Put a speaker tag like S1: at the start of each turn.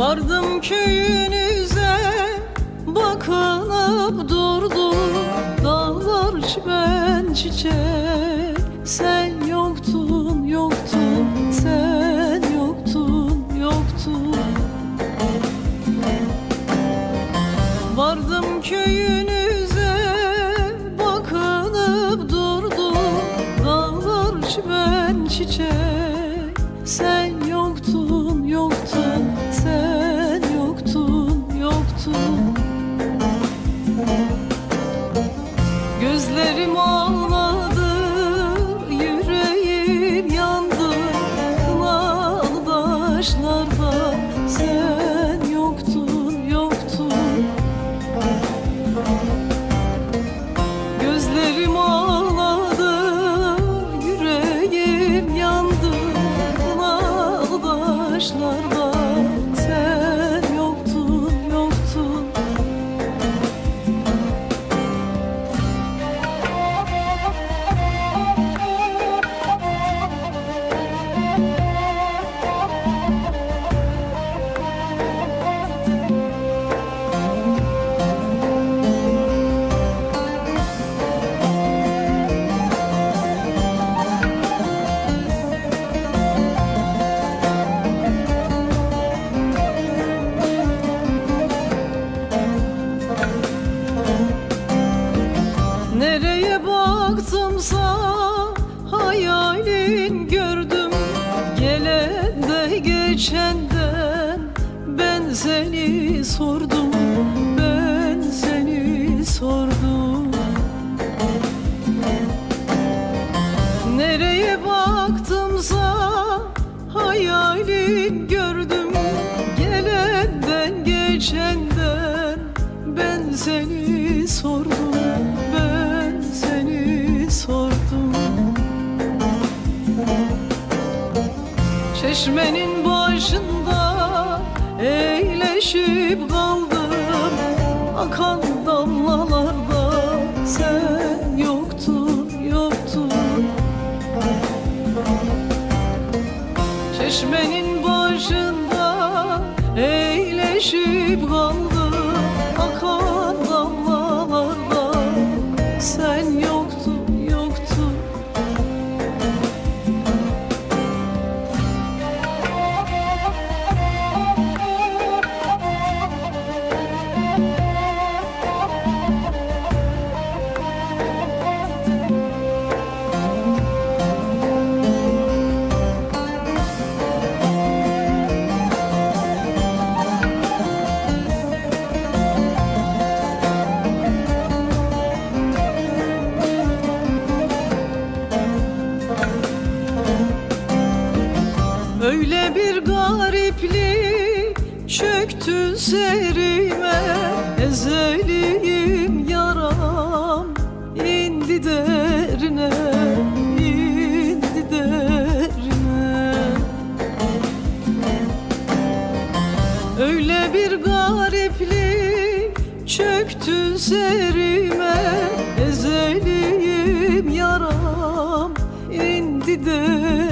S1: Vardım köyünüze bakınıp durdum. Dağlar çimen çiçek Sen yoktun yoktun. Sen yoktun yoktun. Vardım köyünüze bakınıp durdum. Dağlar çimen çiçek Sen Gözlerim ağladı, yüreğim yandı. Kınalı taşlarda seni sordum Ben seni sordum. Nereye baktımsa hayalin gördüm. Gelenden geçenden ben seni sordum Ben seni sordum. Çeşmenin başında eğleşip kaldım Akan damlalarda. Sen yoktun, yoktun. Çeşmenin başında eğleşip kaldım Öyle bir gariplik çöktü serime. Ezeliyim yaram indi derine indi derine. Öyle bir gariplik çöktü serime. Ezeliyim yaram indi derine